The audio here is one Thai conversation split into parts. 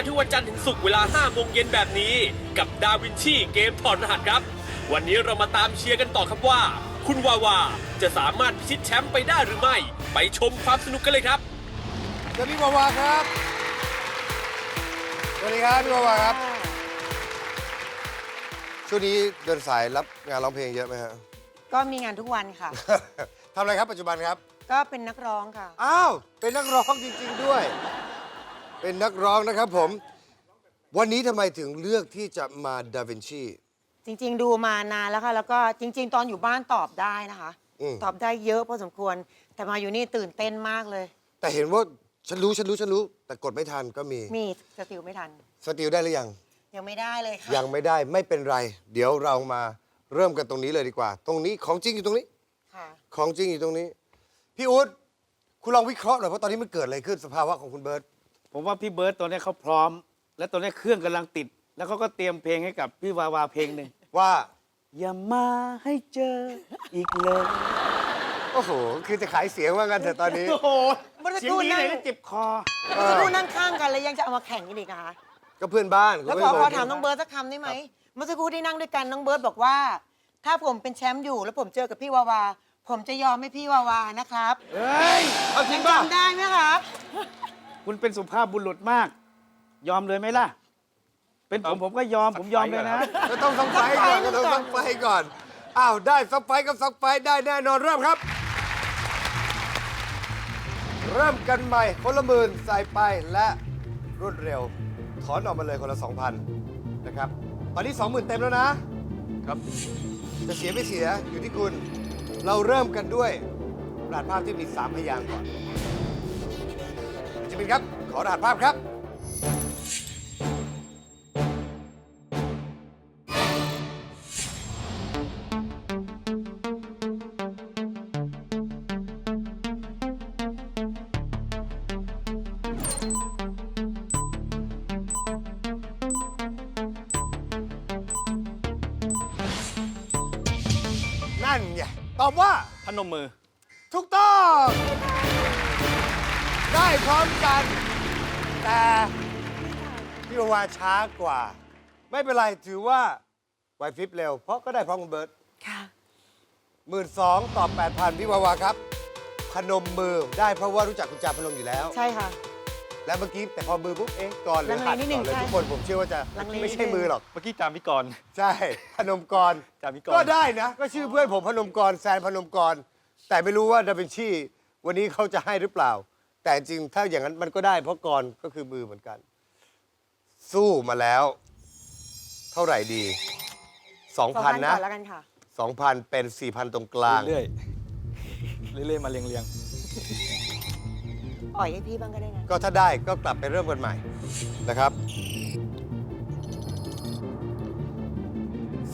กันทุกวันจันทร์ถึงศุกร์เวลา5โมงเย็นแบบนี้ กับดาวินชีเกมถอดรหัสครับ วันนี้เรามาตามเชียร์กันต่อครับว่า คุณวาวาจะสามารถพิชิตแชมป์ไปได้หรือไม่ ไปชมความสนุกกันเลยครับสวัสดีพี่วาวาครับสวัสดีครับพี่วาวาครับ ช่วงนี้เดินสายรับงานร้องเพลงเยอะไหมฮะ ก็มีงานทุกวันค่ะ ทำอะไรครับปัจจุบันครับ ก็เป็นนักร้องค่ะ อ้าว เป็นนักร้องจริง ๆ ด้วย เป็นนักร้องนะครับผม วันนี้ทำไมถึงเลือกที่จะมาดาวินชี จริง ๆ ดูมานานแล้วค่ะ แล้วก็จริง ๆ ตอนอยู่บ้านตอบได้นะคะ อืม ตอบได้เยอะพอสมควร แต่มาอยู่นี่ตื่นเต้นมากเลย แต่เห็นว่าฉันรู้ฉันรู้ฉันรู้ แต่กดไม่ทันก็มีมีสติลไม่ทัน สติลได้หรือยัง ยังไม่ได้เลยค่ะยังไม่ได้ไม่เป็นไร เดี๋ยวเรามาเริ่มกันตรงนี้เลยดีกว่า ตรงนี้ของจริงอยู่ตรงนี้ ค่ะ ของจริงอยู่ตรงนี้ พี่อุ๊ดคุณลองวิเคราะห์หน่อยเพราะตอนนี้มันเกิดอะไรขึ้นสภาวะของคุณเบิร์ต ผมว่าพี่เบิร์ตตัวนี้เขาพร้อม และตัวนี้เครื่องกำลังติด แล้วเขาก็เตรียมเพลงให้กับพี่วาวาเพลงหนึ่งว่าอย่ามาให้เจออีกเลยโอ้โหคือจะขายเสียงว่างั้นเถอะตอนนี้ โอ้โหเมื่อสักเสียคงรู่ดีนั่ง เลยแล้วเจ็บคอเออจะดูนั่งข้างกันแล้วยังจะเอามาแข่งกันอีกนะคะก็เพื่อนบ้านแล้วคุณขอไม่ขบอกถามน้องเบิร์ตสักคำได้ไหมเมื่อสักครู่ที่นั่งด้วยกันน้องเบิร์ตบอกว่า ถ้าผมเป็นแชมป์อยู่แล้วผมเจอกับพี่วาวา ผมจะยอมให้พี่วาวานะครับเฮ้ย เอาจริงป่ะจำได้ไหมครับ คุณเป็นสุภาพบุรุษมาก ยอมเลยไหมล่ะ เป็นผมผมก็ยอมผมยอมเลยนะ ก็ต้องสักไฟก่อนก็ต้องสักไฟก่อน อ้าวได้สักไฟกับสักไฟได้แน่นอนเริ่มครับ เริ่มกันใหม่คนละหมื่นใส่ไปและรวดเร็ว ถอนออกมาเลยคนละ 2,000 นะครับ ตอนนี้ 20,000 เต็มแล้วนะ ครับ จะเสียไม่เสียอยู่ที่คุณ เราเริ่มกันด้วยรหัสภาพที่มี 3 พยางค์ก่อน จิมินครับ ขอรหัสภาพครับ นั่นไงตอบว่า พนมมือ ถูกต้อง ได้พร้อมกัน แต่พี่วาวาช้ากว่า ไม่เป็นไรถือว่าไหวพริบเร็ว เพราะก็ได้พร้อมคุณเบิร์ตค่ะ หมื่นสองตอบแปดพันพี่วาวาครับ พนมมือได้เพราะว่ารู้จักคุณจาพนมอยู่แล้ว ใช่ค่ะ และเมื่อกี้แต่พอมือปุ๊บเอ๊ะก่อนหรือลังเลหัดนิดนึก่งอนเลยใช่ทุกคนผมเชื่อว่าจะลังเลไม่ใช่นิดนึงมือหรอก เมื่อกี้จามพี่กรณ์ใช่ พนมกรจามิกร ก็ได้นะ ก็ชื่อเพื่อนผมพนมกรแซนพนมกร แต่ไม่รู้ว่าดาวินชีวันนี้เขาจะให้หรือเปล่า แต่จริงถ้าอย่างนั้นมันก็ได้ เพราะกรก็คือมือเหมือนกัน สู้มาแล้ว เท่าไหร่ดีสองพัน2,000นะก่อนแล้วกันค่ะ2,000เป็น4,000ตรงกลาง เรื่อยๆเรื่อยๆมาเรียงปล่อยให้พี่บ้างก็ได้นะก็ถ้าได้ก็กลับไปเริ่มกันใหม่นะครับ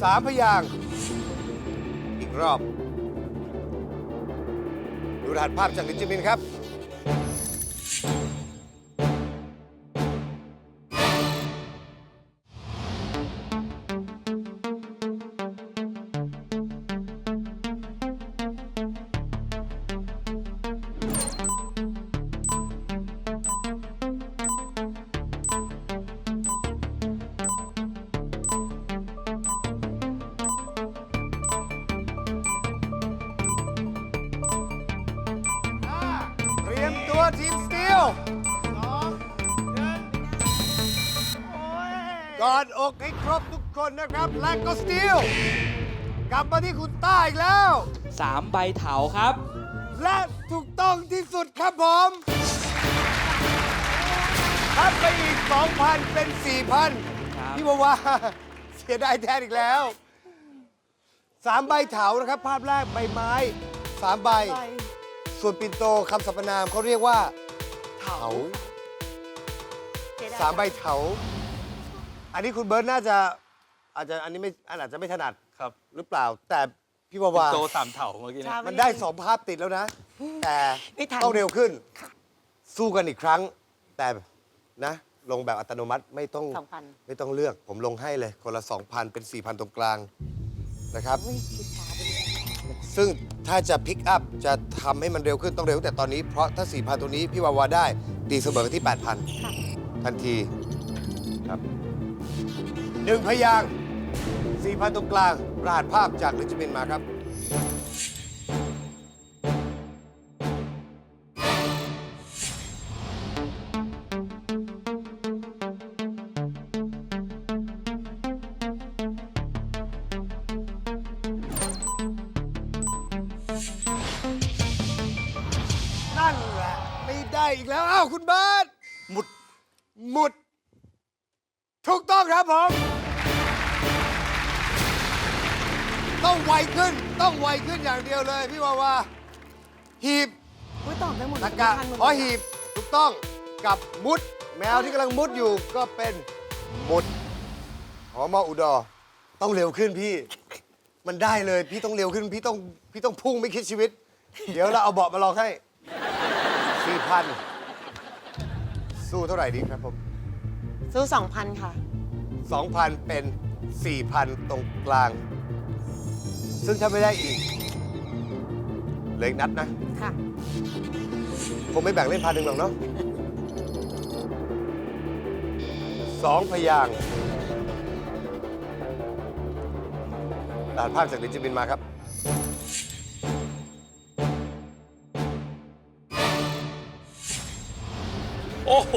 สามพยางค์อีกรอบ ดูรหัสภาพจากลินจิมินครับ กอกให้ครบทุกคนนะครับ และก็สตีลกลับมาที่คุณต้าอีกแล้ว สามใบเถาครับ และถูกต้องที่สุดครับผมทับไปอีก 2,000 เป็น4,000พี่บอกว่า เสียดายแทนอีกแล้วสามใบเถานะครับ ภาพแรกใบไม้สามใบ ส่วนปิ่นโตคำสรรพนามเขาเรียกว่า เถา สามใบเถา อันนี้คุณเบิร์ตน่าจะอาจจะอันนี้ไม่อาจจะไม่ถนัดครับหรือเปล่า แต่พี่วาวาโตสามเถาเมื่อกี้เนะ มันได้สองภาพติดแล้วนะ แต่ไม่ทัน ต้องเร็วขึ้น สู้กันอีกครั้ง แต่นะ ลงแบบอัตโนมัติไม่ต้องสองพัน ไม่ต้องเลือก ผมลงให้เลย คนละ 2,000 เป็น 4,000 ตรงกลางนะครับ ซึ่งถ้าจะพิกอัพจะทำให้มันเร็วขึ้นต้องเร็วตั้งแต่ตอนนี้ เพราะถ้า 4,000 ตรงนี้ พี่วาวาได้ตีเสมอกันที่ 8,000 ทันทีครับ หนึ่งพยางค์4,000ตรงกลาง รหัสภาพจากลิจมินมาครับ นั่นแหละไม่ได้อีกแล้ว อ้าว คุณเบิร์ตหมุด หมุด ถูกต้องครับผม ไวขึ้น ต้องไวขึ้นอย่างเดียวเลยพี่วาวาหีบอุ้ยตอบได้หมดตะกะไม่ทันหมดขอหีบถูกต้องกับมุด แมวที่กำลังมุดอยู่ก็เป็นมุดหอมออุดรต้องเร็วขึ้นพี่ มันได้เลยพี่ต้องเร็วขึ้นพี่ต้องพี่ต้องพุ่งไม่คิดชีวิต เดี๋ยวเราเอาเบาะมาลองให้สี่พันสู้เท่าไหร่ดีครับผม ซื้อสองพันค่ะสองพันเป็นสี่พันตรงกลาง ซึ่งถ้าไม่ได้อีกเหลยนัดนะ ค่ะ คงไม่แบ่งเล่นพันหนึ่งหรอกเนาะสองพยางค์รหัสภาพจากดิจิบินมาครับ โอ้โห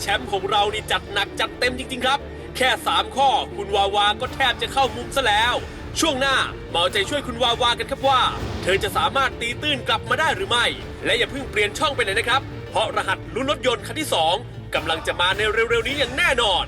แชมป์ของเรานี่จัดหนักจัดเต็มจริง ๆ ครับ แค่ 3 ข้อคุณวาวาก็แทบจะเข้ามุมซะแล้ว ช่วงหน้ามาเอาใจช่วยคุณวาวากันครับว่า เธอจะสามารถตีตื้นกลับมาได้หรือไม่ และอย่าเพิ่งเปลี่ยนช่องไปไหนนะครับ เพราะรหัสลุ้นรถยนต์คันที่ 2กำลังจะมาในเร็วๆนี้อย่างแน่นอน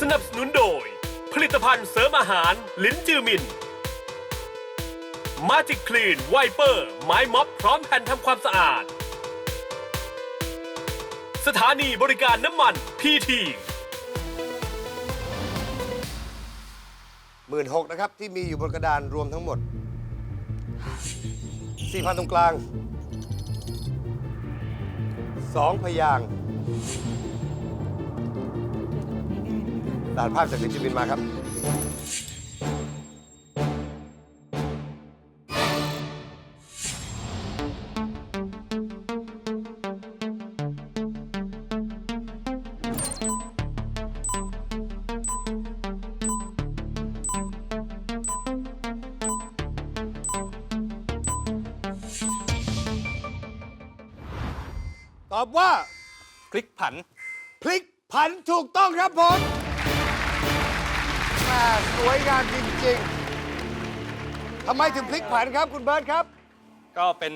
สนับสนุนโดย ผลิตภัณฑ์เสริมอาหาร ลิ้นจือมิน มาจิกคลีนไวเปอร์ ไม้ม็อบพร้อมแผ่นทำความสะอาด สถานีบริการน้ำมันพีทีหมื่นหกนะครับ ที่มีอยู่บนกระดานรวมทั้งหมดสี่พันตรงกลางสองพยางค์รหัสภาพจากดิจิบินมาครับ อบว่าพลิกผัน พลิกผันถูกต้องครับผม แม่สวยงามจริงๆทำไมถึงพลิกผันครับคุณเบิร์ตครับ ก็เป็น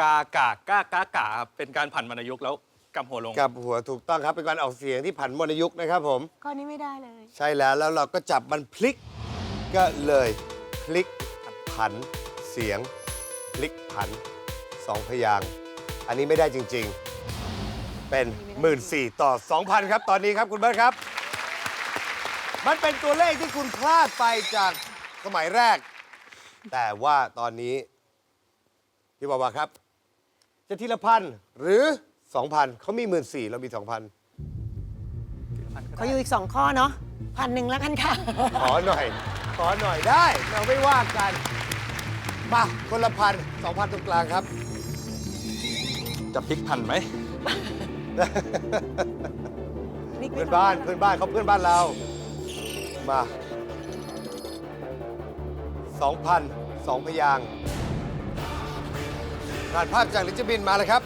กากากากากาครับเป็นการผันวรรณยุกต์แล้วกำหัวลง กับหัวถูกต้องครับ เป็นการออกเสียงที่ผันวรรณยุกต์นะครับผม ข้อนี้ไม่ได้เลย ใช่แล้วแล้วเราก็จับมันพลิกก็เลยพลิกผันเสียง พลิกผันสองพยางค์อันนี้ไม่ได้จริง ๆ เป็น1 4ื่นต่อ 2,000 ครับ ตอนนี้ครับคุณเบิร์ตครับ มันเป็นตัวเลขที่คุณพลาดไปจากสมัยแรก แต่ว่าตอนนี้ พี่บอกว่าครับ จะทีละพันหรือ 2,000เขามี 1 4ื่นเรามี 2,000เขาอยู่อีกสองข้อเนาะพันหนึ่งแล้วกันค่ะ ขอหน่อย ขอหน่อยได้ เราไม่ว่ากัน มาคนละพันสองพันตรงกลางครับ จะพลิกผันไหม นี่ไม่เพื่อนทำบ้านได้เพื่อนบ้านเขาเพื่อนบ้านเรา มาสองพันสองพยางค์ผ่านภาพจากลิจบินมาเลยครับ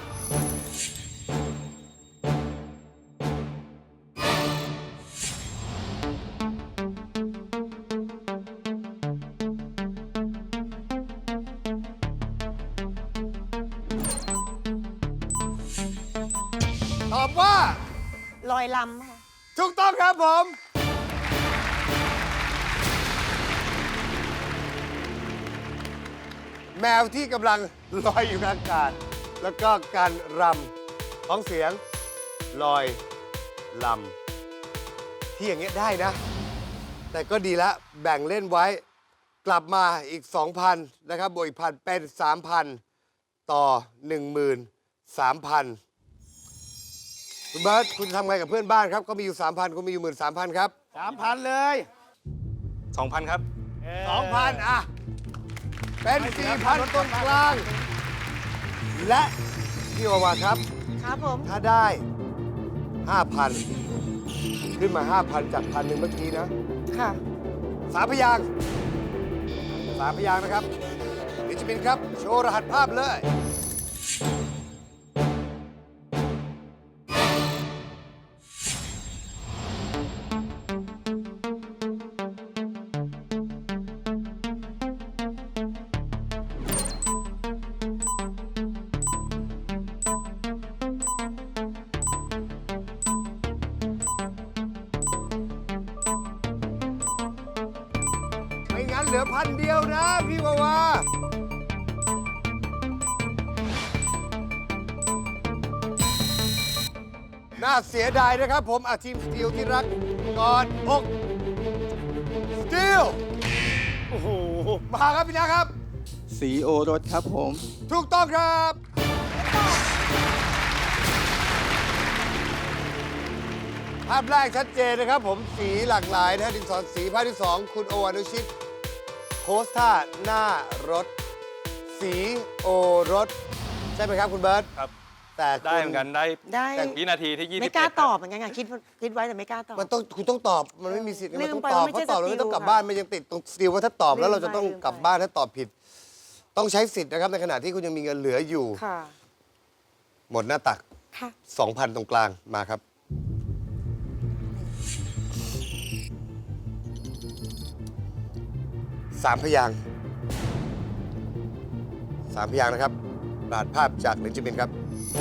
ำค่ะ ถูกต้องครับผม แมวที่กำลังลอยอยู่ในอากาศ แล้วก็การรำท้องเสียงลอยลำที่อย่างเงี้ยได้นะ แต่ก็ดีละแบ่งเล่นไว้ กลับมาอีก 2,000 นะครับบวกอีกพันเป็น 3,000 ต่อ 13,000 คุณเบิร์ตคุณจะทำไงกับเพื่อนบ้านครับ ก็มีอยู่ 3,000คุณมีอยู่ 13,000 ครับ สามพันเลย2,000 ครับ 2,000 อะ เป็น 4,000 ต้นกลาง และพี่วาวาครับ ครับผม ถ้าได้ 5,000 ขึ้นมา 5,000 จากพันหนึ่งเมื่อกี้นะ ค่ะ สามพยางค์สามพยางค์นะครับลิชมินครับ โชว์รหัสภาพเลย เสียดายนะครับผมอาทีมสตีลที่รักกอดอกสตีลโอ้โหมาครับพี่นะครับ สีโอรสครับผม ถูกต้องครับ ภาพแรกชัดเจนนะครับผมสีหลากหลายนะฮะดินสอสีภาพที่2คุณโออนุชิตโพสท่าหน้ารถ สีโอรถใช่ไหมครับคุณเบิร์ตครับ แต่คุณได้เหมือนกันได้ได้ วินาทีที่ 21ไม่กล้าครับตอบเหมือนกันค่ะคิดคิดไว้แต่ไม่กล้าตอบ มันต้องคุณต้องตอบมันไม่มีสิทธิ์ลืมันมต้องไปตอบว่าไม่เพใช่ราะตอบแล้วสติไม่ต้องลกลับค่ะบ้านมันยังติดตรงสติลว่าถ้าตอบแล้วลืมเราจะต้องไปลืมไป กลับบ้านถ้าตอบผิด ต้องใช้สิทธิ์นะครับในขณะที่คุณยังมีเงินเหลืออยู่ ค่ะ หมดหน้าตัก ค่ะ 2,000 ตรงกลางมาครับ สามพยางค์สามพยางค์นะครับรหัสภาพจากลินจิมินครับ แช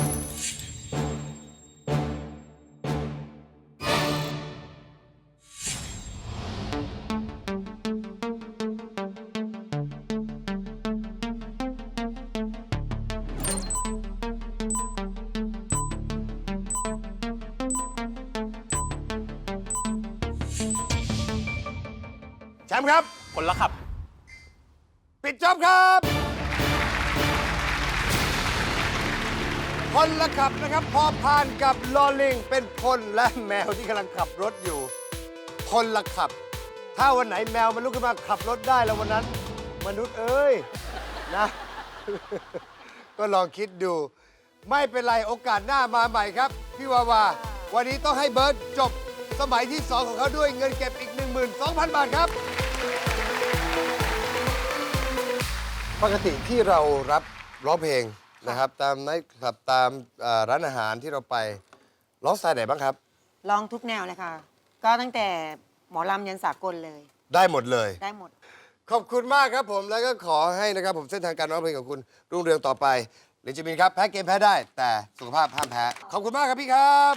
มป์ครับ คนละขับ คนละขับนะครับ พอพานกับลอลิง เป็นคนและแมวที่กำลังขับรถอยู่ คนละขับ ถ้าวันไหนแมวมันลุกขึ้นมาขับรถได้แล้ววันนั้น มนุษย์เอ้ยนะ ก็ลองคิดดู ไม่เป็นไรโอกาสหน้ามาใหม่ครับ พี่วาวา วันนี้ต้องให้เบิร์ตจบสมัยที่ 2 ของเขาด้วยเงินเก็บอีก 12,000 บาทครับ ปกติที่เรารับร้องเพลง นะครับ ตามไนท์คลับตามเอ่อร้านอาหารที่เราไปร้องสไตล์ไหนบ้างครับ ลองทุกแนวเลยค่ะ ก็ตั้งแต่หมอลำยันสากลเลย ได้หมดเลย ได้หมด ขอบคุณมากครับผมแล้วก็ขอให้นะครับผมเส้นทางการร้องเพลงของคุณรุ่งเรืองต่อไปเรนจิมินครับแพ้เกมแพ้ได้ แต่สุขภาพห้ามแพ้ ขอบคุณมากครับพี่ครับ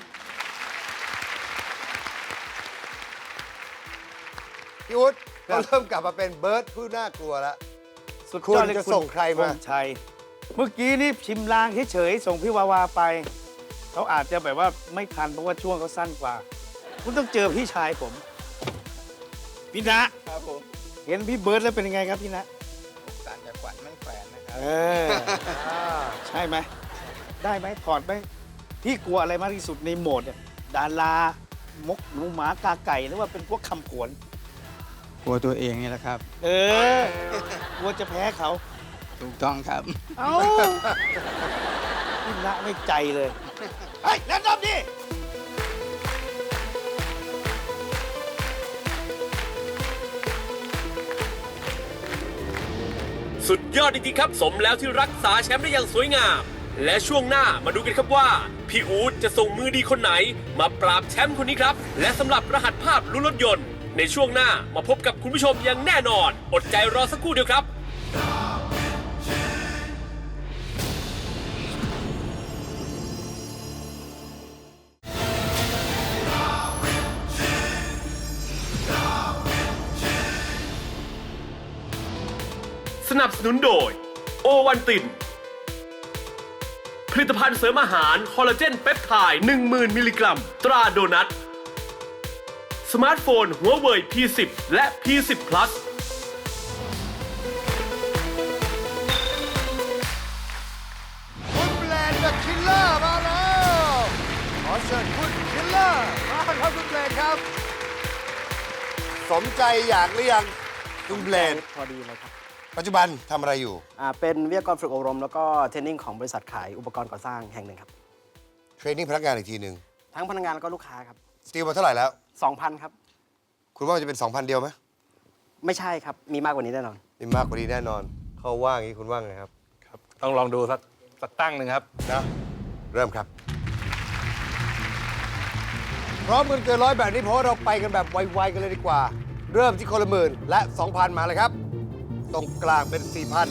พี่อุ๊ดครัก็บเริ่มกลับมาเป็นเบิร์ดผู้น่ากลัวแล้ว สุดคุณยอดเลยจะส่งใครมาธงชัย เมื่อกี้นี่ชิมลางเฉยๆส่งพี่วาวาไป เขาอาจจะแบบว่าไม่ทันเพราะว่าช่วงเขาสั้นกว่า คุณต้องเจอพี่ชายผม พี่นะครับผมเห็นพี่เบิร์ดแล้วเป็นยังไงครับพี่นะต่างจากขวัญไม่แขวนนะครับ เออ ใช่ไหม ได้ไหมถอดไหมพี่กลัวอะไรมากที่สุดในโหมดเนี่ยดารามกหนูหมากาไก่หรือว่าเป็นพวกคำผวน กลัวตัวเองนี่แหละครับ เออกลัวจะแพ้เขา ถูกต้องครับ เอ้าพี่นะไม่ใจเลย เฮ้ยแล้วนับดิสุดยอดจริงๆครับ สมแล้วที่รักษาแชมป์ได้อย่างสวยงาม และช่วงหน้ามาดูกันครับว่า พี่อู๊ดจะส่งมือดีคนไหน มาปราบแชมป์คนนี้ครับ และสำหรับรหัสภาพลุ้นรถยนต์ ในช่วงหน้ามาพบกับคุณผู้ชมอย่างแน่นอน อดใจรอสักครู่เดียวครับ สนับสนุนโดย โอวันติน ผลิตภัณฑ์เสริมอาหารคอลลาเจนเปปไทด์10,000 มิลลิกรัม ตราโดนัท สมาร์ทโฟนหัวเว่ย P10 และ P10 Plus คุณแบรนด์เดอะคิลเลอร์มาแล้วขอเชิญคุณคิลเลอร์มาครับคุณแบรนด์ครับ สมใจอยากหรือยังคุณแบรนด์ พอดีเลยครับ ปัจจุบันทำอะไรอยู่ อ่าเป็นวิทยากรฝึกอบรม แล้วก็เทรนนิ่งของบริษัทขายอุปกรณ์ก่อสร้างแห่งหนึ่งครับ เทรนนิ่งพนักงานอีกทีหนึ่งทั้งพนักงานแล้วก็ลูกค้าครับสตีลมาเท่าไหร่แล้ว 2,000 ครับ คุณว่ามันจะเป็น 2,000 เดียวไหมไม่ใช่ครับ มีมากกว่านี้แน่นอนมีมากกว่านี้แน่นอน เขาว่าอย่างนี้คุณว่าไงครับครับ ต้องลองดูสักสักตั้งหนึ่งครับ นะเริ่มครับ พร้อมกันเกินร้อยแบบนี้เพราะว่าเราไปกันแบบไวๆกันเลยดีกว่า เริ่มที่คนละหมื่นและ 2,000 มาเลยครับ ตรงกลางเป็นสี่พัน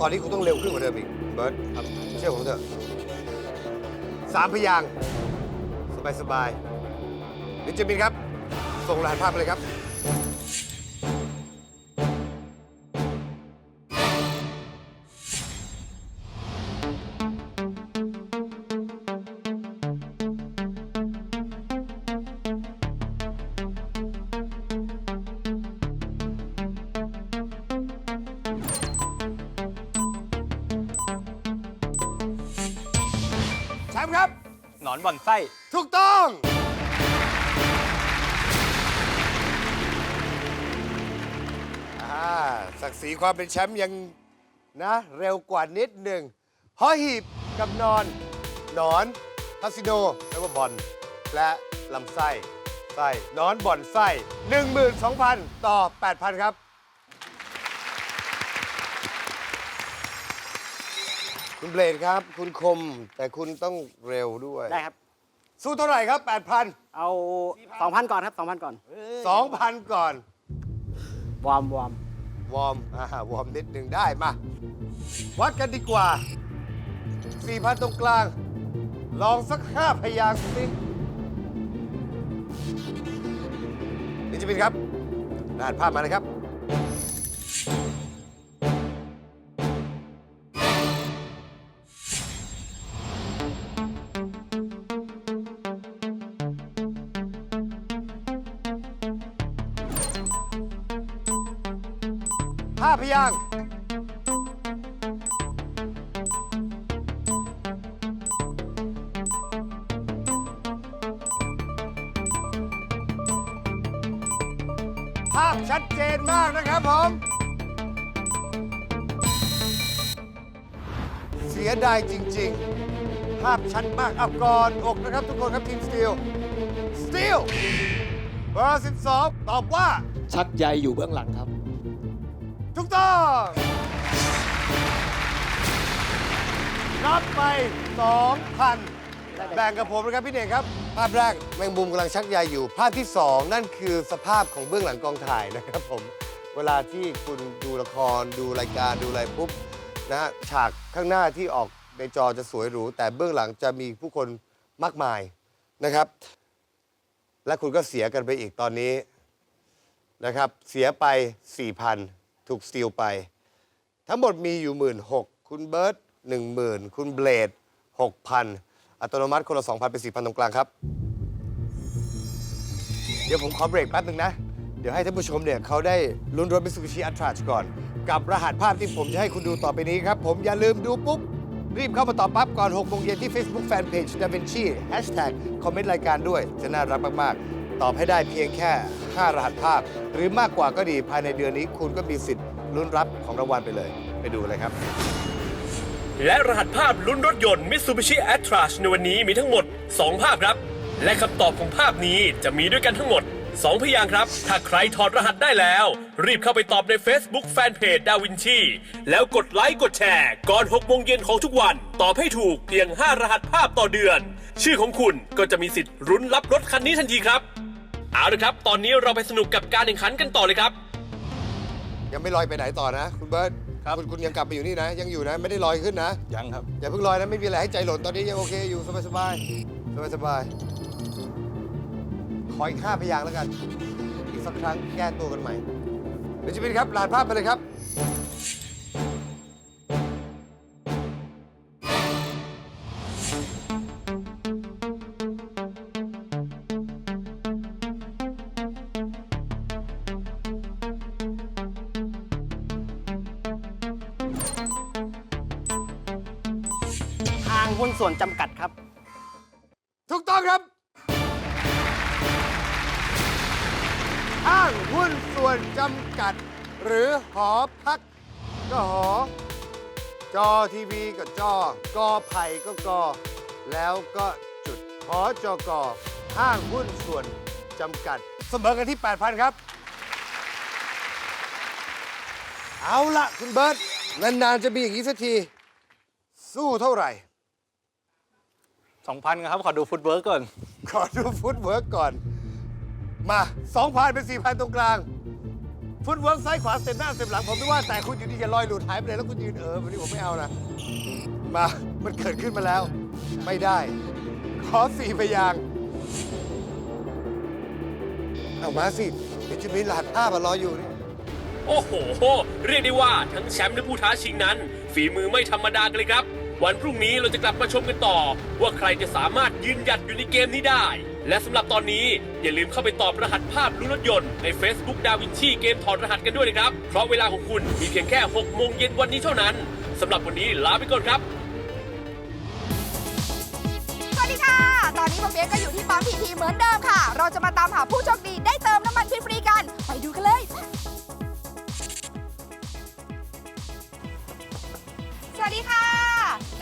ตอนนี้คุณต้องเร็วขึ้นกว่าเดิมอีกเบิร์ตครับเชื่อผมเถอะสามพยางค์สบายๆนิจมินครับ ส่งรหัสภาพมาเลยครับ นอนบ่อนไส้ ถูกต้อง อ่า ศักดิ์ศรีความเป็นแชมป์ยังนะเร็วกว่านิดหนึ่งหอหีบกับนอน หนอนคาสิโนแล้วก็บอลและลำไส้ ไส้หนอนบ่อนไส้ 12,000 ต่อ 8,000 ครับ คุณเบลดครับ คุณคมแต่คุณต้องเร็วด้วย ได้ครับ สู้เท่าไหร่ครับ 8,000 เอา 2,000 ก่อนครับ 2,000 ก่อน 2,000 ก่อน วอร์มวอร์มวอร์มอ่าวอร์มนิดหนึ่งได้มา วัดกันดีกว่า 4,000 ตรงกลาง ลองสัก 5 พยางค์สินี่จะเป็นครับรหัสภาพมาเลยครับ ยางภาพชัดเจนมากนะครับผม เสียดายจริง ๆ ภาพชัดมากอับก่อกนะครับทุกคนครับทีมสตีล สตีล เบอร์ 12 ตอบว่า ชักใยอยู่เบื้องหลังครับ ต้อง รับไป 2,000 แบ่งกับผมนะครับพี่เน่งครับ ภาพแรกแมงมุมกำลังชักใยอยู่ ภาพที่ 2 นั่นคือสภาพของเบื้องหลังกองถ่ายนะครับผม เวลาที่คุณดูละครดูรายการดูอะไรปุ๊บนะฮะฉากข้างหน้าที่ออกในจอจะสวยหรู แต่เบื้องหลังจะมีผู้คนมากมายนะครับ และคุณก็เสียกันไปอีกตอนนี้นะครับ เสียไป 4,000 ถูกสตีลไป ทั้งหมดมีอยู่16,000คุณเบิร์ต10,000คุณเบลด6,000อัตโนมัติคนละ2,000เป็น4,000ตรงกลางครับ เดี๋ยวผมขอเบรกแป๊บหนึ่งนะ เดี๋ยวให้ท่านผู้ชมเนี่ยเขาได้ลุ้นรถ Mitsubishi a t r a ก่อน กับรหัสภาพที่ผมจะให้คุณดูต่อไปนี้ครับ ผมอย่าลืมดูปุ๊บ รีบเข้ามาตอบปั๊บก่อน6โมงเย็นที่ Facebook Fanpage Da Vinci Hashtag คอมเมนต์รายการด้วย จะน่ารักมาก ๆ ตอบให้ได้เพียงแค่ 5 รหัสภาพ หรือมากกว่าก็ดีภายในเดือนนี้คุณก็มีสิทธิ์ลุ้นรับของรางวัลไปเลย ไปดูเลยครับ และรหัสภาพลุ้นรถยนต์ Mitsubishi a t r a ในวันนี้มีทั้งหมด 2 ภาพครับ และคำตอบของภาพนี้จะมีด้วยกันทั้งหมด 2 พยางค์ครับ ถ้าใครถอดรหัสได้แล้ว รีบเข้าไปตอบใน Facebook Fanpage ดาวินชีแล้วกดไลค์กดแชร์ก่อน6โมงเย็นของทุกวัน ตอบให้ถูกเพียง 5 รหัสภาพต่อเดือน ชื่อของคุณก็จะมีสิทธิ์รุ้นรับรถคันนี้ทันทีครับ เอาละครับ ตอนนี้เราไปสนุกกับการแข่งขันกันต่อเลยครับ ยังไม่ลอยไปไหนต่อนะ คุณเบิร์ตครับคุณคุณยังกลับไปอยู่นี่นะ ยังอยู่นะ ไม่ได้ลอยขึ้นนะ ยังครับ อย่าเพิ่งลอยนะ ไม่มีอะไรให้ใจหล่นตอนนี้ยังโอเคอยู่สบายสบายสบายสบายๆขออีกห้าพยางค์แล้วกันสักครั้งแก้ตัวกันใหม่เบนจามินครับลานภาพไปเลยครับ จำกัดครับ ถูกต้องครับห้างหุ้นส่วนจำกัด หรือหอพัก ก็หอ จอทีวีก็จอ กอไผ่ก็กอ แล้วก็จุดหอจอกอห้างหุ้นส่วนจำกัด เสมอกันที่ 8,000 ครับ เอาละคุณเบิร์ตนาน ๆ จะมีอย่างนี้สักที สู้เท่าไหร่ 2,000ครับ ขอดูฟุตเวิร์กก่อน ขอดูฟุตเวิร์กก่อน มา2,000เป็น4,000ตรงกลาง ฟุตเวิร์กซ้ายขวาสเต็ปหน้าสเต็ปหลังผมไม่ว่าแต่คุณอยู่ดีจะลอยหลุดหายไปเลยแล้วคุณยืนเออวันนี้ผมไม่เอานะ มา มันเกิดขึ้นมาแล้ว ไม่ได้ ขอสี่พยางค์เอามาสิเบนจามินหลาดภาพมารออยู่นี่โอ้โห เรียกได้ว่าทั้งแชมป์และผู้ท้าชิงนั้น ฝีมือไม่ธรรมดากันเลยครับ วันพรุ่งนี้เราจะกลับมาชมกันต่อ ว่าใครจะสามารถยืนหยัดอยู่ในเกมนี้ได้ และสำหรับตอนนี้อย่าลืมเข้าไปตอบรหัสภาพลุ้นรถยนต์ใน Facebook ดาวินชีเกมถอดรหัสกันด้วยนะครับ เพราะเวลาของคุณมีเพียงแค่6โมงเย็นวันนี้เท่านั้นสำหรับวันนี้ลาไปก่อนครับ สวัสดีค่ะ ตอนนี้ผมเบียก็อยู่ที่ปั๊มพีทีเหมือนเดิมค่ะ เราจะมาตามหาผู้โชคดีได้เติมน้ำมันฟรีๆกัน ไปดูกันเลย สวัสดีค่ะ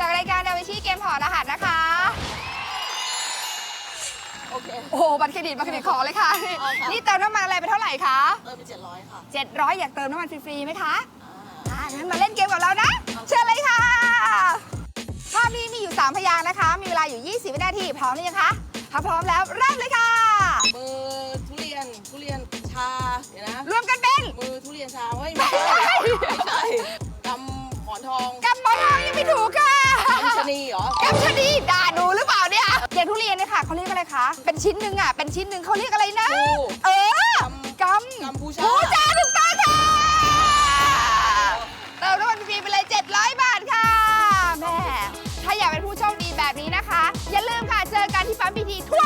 จากรายการดาวิชีเกมถอดรหัสนะคะ โอเค โอ้โหบัตรเครดิตบัตรเครดิตขอเลยค่ะนี่เติมน้ำมันอะไรไปเท่าไหร่คะเติมไปเจ็ดร้อยค่ะ700 อยากเติมน้ำมันฟรีๆไหมคะอ่างั้นมาเล่นเกมกับเรานะ เชิญเลยค่ะ ภาพนี้มีอยู่ 3 พยางค์นะคะ มีเวลาอยู่ 20 วินาที พร้อมหรือยังคะถ้าพร้อมแล้วเริ่มเลยค่ะ มือทุเรียนทุเรียนชาเดี๋ยวนะรวมกันเป็นมือทุเรียนชาเฮ้ยไม่ใช่ไม่ใช่กำหมอนทองกำหมอนทองยังไม่ถูกค่ะกำ ชะนีเหรอกำชะนีด่าหนูหรือเปล่าเนี่ยอย่างทุเรียนเนี่ยค่ะเขาเรียกอะไรคะ เป็นชิ้นหนึ่งอะ เป็นชิ้นหนึ่งเขาเรียกอะไรนะภูเออกำกำกัมพูชาพูชาถูกต้องค่ะเติมน้ำมันฟรีไปเลย 700 บาทค่ะแม่ถ้าอยากเป็นผู้โชคดีแบบนี้นะคะ อย่าลืมค่ะ เจอกันที่ปั๊มพีทีทั่ว